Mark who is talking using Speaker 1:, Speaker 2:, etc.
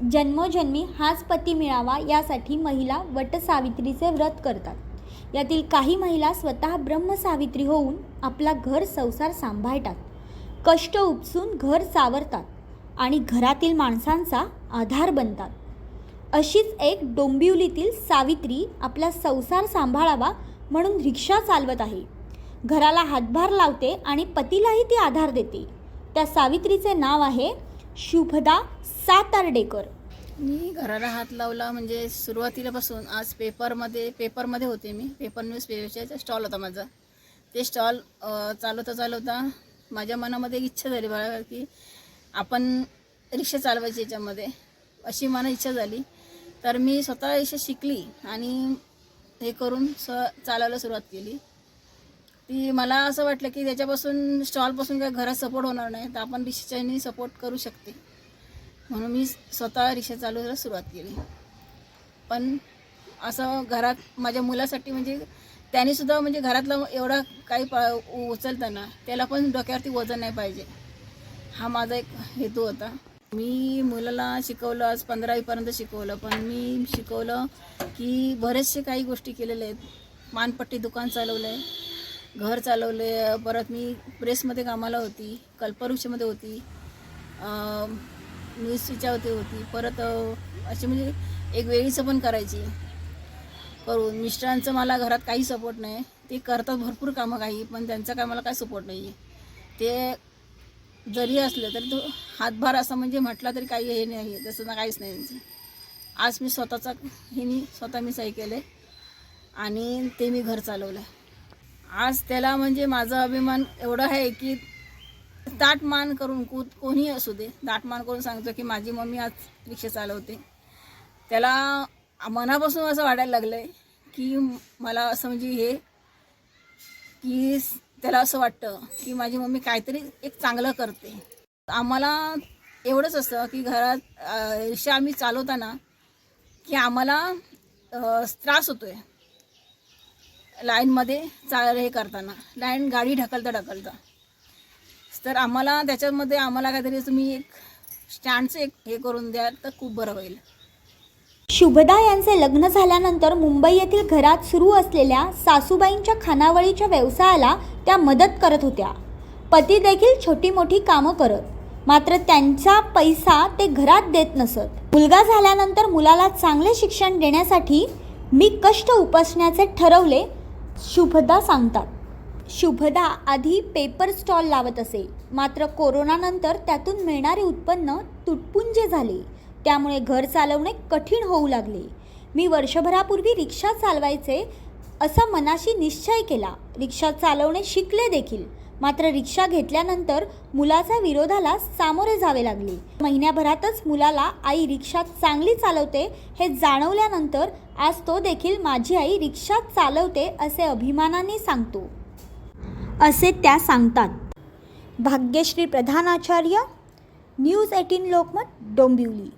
Speaker 1: जन्मोजन्मी हाच पती मिळावा यासाठी महिला वटसावित्रीचे व्रत करतात. यातील काही महिला स्वतः ब्रह्मसावित्री होऊन आपला घर संसार सांभाळतात. कष्ट उपसून घर सावरतात आणि घरातील माणसांचा आधार बनतात. अशीच एक डोंबिवलीतील सावित्री आपला संसार सांभाळावा म्हणून रिक्षा चालवत आहे. घराला हातभार लावते आणि पतीलाही ती आधार देते. त्या सावित्रीचे नाव आहे शुभदा सातार्डेकर.
Speaker 2: मी घराला हात लावला म्हणजे सुरुवातीलापासून आज पेपरमध्ये पेपरमध्ये होते मी. पेपर न्यूज पेपरचा स्टॉल होता माझा ते स्टॉल चालवता चालवता माझ्या मनामध्ये एक इच्छा झाली बाळा की आपण रिक्षा चालवायची याच्यामध्ये. अशी मला इच्छा झाली. तर मी स्वतः रिक्षा शिकली आणि हे करून स चालवायला सुरुवात केली. ती मला असं वाटलं की त्याच्यापासून स्टॉलपासून काही घरात सपोर्ट होणार नाही तर आपण रिक्षाच्यानी सपोर्ट करू शकते. म्हणून मी स्वतः रिक्षा चालवायला सुरुवात केली. पण असं घरात माझ्या मुलासाठी म्हणजे त्यानेसुद्धा म्हणजे घरातलं एवढा काही पा उचलताना त्याला पण डोक्यावरती वजन नाही पाहिजे. हा माझा एक हेतू होता. मी मुलाला शिकवलं आज पंधरावीपर्यंत शिकवलं पण मी शिकवलं की बरेचसे काही गोष्टी केलेल्या आहेत. मानपट्टी दुकान चालवलं आहे घर चालवले परत मी प्रेसमध्ये कामाला होती कल्पवृक्षमध्ये होती न्यूज होती होती परत असे अशी म्हणजे एक वेळीचं पण करायची. करून मिस्टरांचं मला घरात काही सपोर्ट नाही. ते करतात भरपूर कामं काही पण त्यांचा काय मला काय सपोर्ट नाही आहे ते जरी असलं तरी तो हातभार असा म्हणजे म्हटला तरी काही हे नाही आहे तसं ना काहीच नाही त्यांचं. आज मी स्वतःचा हिनी स्वतः मी सही केले आणि ते मी घर चालवलं. आहे आज त्याला म्हणजे माझा अभिमान एवढा आहे की दाट मान करून कु कोणी असू दे दाट मान करून सांगतो की माझी मम्मी आज रिक्षा चालवते. त्याला मनापासून असं वाटायला लागलं आहे की मला असं म्हणजे हे की त्याला असं वाटतं की माझी मम्मी काहीतरी एक चांगलं करते. आम्हाला एवढंच असतं की घरात रिक्षा आम्ही चालवताना की आम्हाला त्रास होतो आहे लाईनमध्ये चाल हे करताना. लाईन गाडी ढकलता ढकलता. तर आम्हाला त्याच्यामध्ये आम्हाला काहीतरी तुम्ही एक स्टँडचं एक हे करून द्या तर खूप बरं होईल.
Speaker 1: शुभदा यांचे लग्न झाल्यानंतर मुंबई येथील घरात सुरू असलेल्या सासूबाईंच्या खानावळीच्या व्यवसायाला त्या मदत करत होत्या. पती देखील छोटी मोठी कामं करत मात्र त्यांचा पैसा ते घरात देत नसत. मुलगा झाल्यानंतर मुलाला चांगले शिक्षण देण्यासाठी मी कष्ट उपसण्याचे ठरवले शुभदा सांगतात. शुभदा आधी पेपर स्टॉल लावत असे. मात्र कोरोनानंतर त्यातून मिळणारे उत्पन्न तुटपुंजे झाले. त्यामुळे घर चालवणे कठीण होऊ लागले. मी वर्षभरापूर्वी रिक्षा चालवायचे असा मनाशी निश्चय केला. रिक्षा चालवणे शिकले देखील. मात्र रिक्षा घेतल्यानंतर मुलाच्या विरोधाला सामोरे जावे लागले. महिन्याभरातच मुलाला आई रिक्षा चांगली चालवते हे जाणवल्यानंतर आज तो देखील माझी आई रिक्षा चालवते असे अभिमानाने सांगतो. असे त्या सांगतात. भाग्यश्री प्रधानाचार्य न्यूज एटीन लोकमत डोंबिवली.